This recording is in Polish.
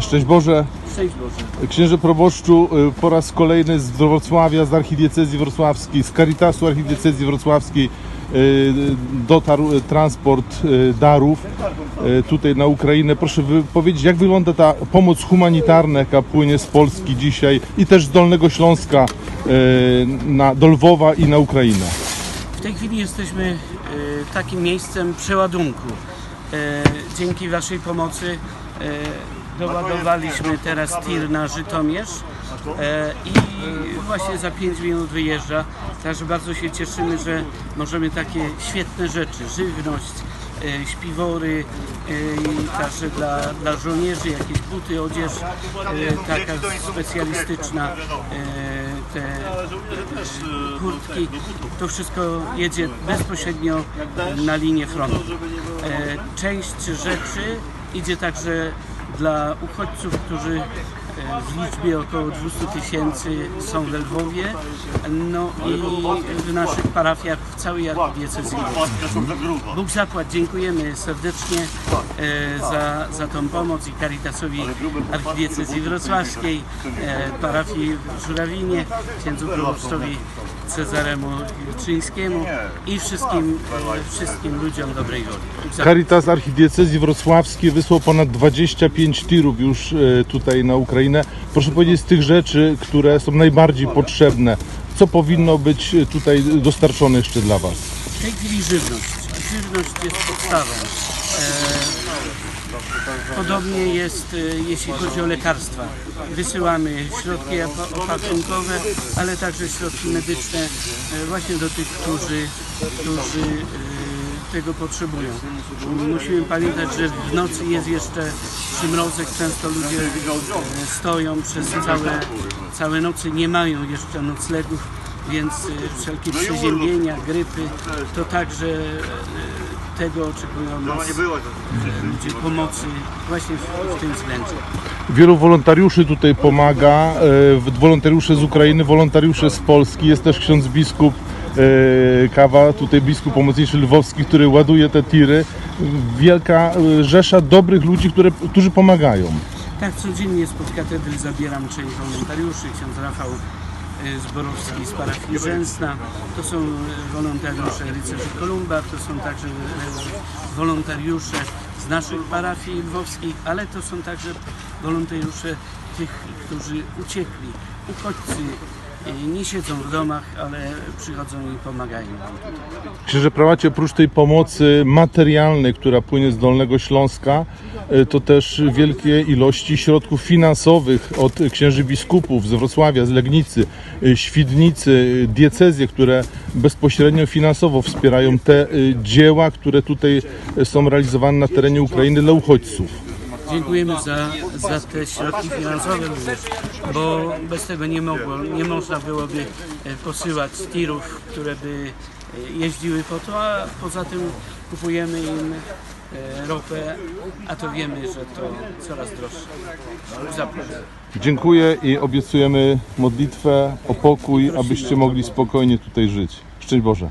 Szczęść Boże. Szczęść Boże. Księże proboszczu y, po raz kolejny z Wrocławia, z archidiecezji wrocławskiej, z Caritasu archidiecezji wrocławskiej y, dotarł y, transport darów tutaj na Ukrainę. Proszę powiedzieć, jak wygląda ta pomoc humanitarna, jaka płynie z Polski dzisiaj i też z Dolnego Śląska na, do Lwowa i na Ukrainę? W tej chwili jesteśmy takim miejscem przeładunku. Dzięki Waszej pomocy doładowaliśmy teraz tir na Żytomierz e, i właśnie za 5 minut wyjeżdża. Także bardzo się cieszymy, że możemy takie świetne rzeczy, żywność, e, śpiwory e, także dla, dla żołnierzy jakieś buty, odzież taka specjalistyczna, te kurtki, to wszystko jedzie bezpośrednio na linię frontu. Część rzeczy idzie także dla uchodźców, którzy w liczbie około 200 tysięcy są w Lwowie, no i w naszych parafiach w całej archidiecezji. Bóg zapłać, dziękujemy serdecznie e, za, za tą pomoc i Caritasowi Archidiecezji Wrocławskiej, e, parafii w Żurawinie, księdzu proboszczowi Cezaremu Wilczyńskiemu i wszystkim, wszystkim ludziom dobrej woli. Caritas archidiecezji wrocławskiej wysłał ponad 25 tirów już e, tutaj na Ukrainę. Proszę powiedzieć z tych rzeczy, które są najbardziej potrzebne, co powinno być e, tutaj dostarczone jeszcze dla Was? W tej chwili żywność. Żywność jest podstawą. E, podobnie jest, e, jeśli chodzi o lekarstwa. Wysyłamy środki opa- opatrunkowe, ale także środki medyczne właśnie do tych, którzy, którzy tego potrzebują. Musimy pamiętać, że w nocy jest jeszcze przymrozek, często ludzie e, stoją przez całe, całe nocy, nie mają jeszcze noclegów więc y, wszelkie przeziębienia, grypy, to także y, tego oczekują nas ludzie pomocy właśnie w, w tym względzie. Wielu wolontariuszy tutaj pomaga, e, wolontariusze z Ukrainy, wolontariusze z Polski, jest też ksiądz biskup e, Kawa, tutaj biskup pomocniczy lwowski, który ładuje te tiry. Wielka e, rzesza dobrych ludzi, które, którzy pomagają. Tak, codziennie spod katedry zabieram część wolontariuszy, ksiądz Rafał y, Zborowski z parafii Rzęsna, to są wolontariusze rycerzy Kolumba, to są także wolontariusze z naszych parafii lwowskich, ale to są także wolontariusze tych, którzy uciekli, uchodźcy, nie siedzą w domach, ale przychodzą i pomagają nam tutaj. Księże prałacie, oprócz tej pomocy materialnej, która płynie z Dolnego Śląska, e, to też wielkie ilości środków finansowych od księży biskupów z Wrocławia, z Legnicy, e, Świdnicy, e, diecezje, które bezpośrednio finansowo wspierają te dzieła, które tutaj są realizowane na terenie Ukrainy dla uchodźców. Dziękujemy za, za te środki finansowe bo bez tego nie mogło, nie można byłoby e, posyłać tirów, które by e, jeździły po to, a poza tym kupujemy im e, ropę, a to wiemy, że to coraz droższe. Dziękuję i obiecujemy modlitwę o pokój, abyście mogli spokojnie tutaj żyć. Szczęść Boże.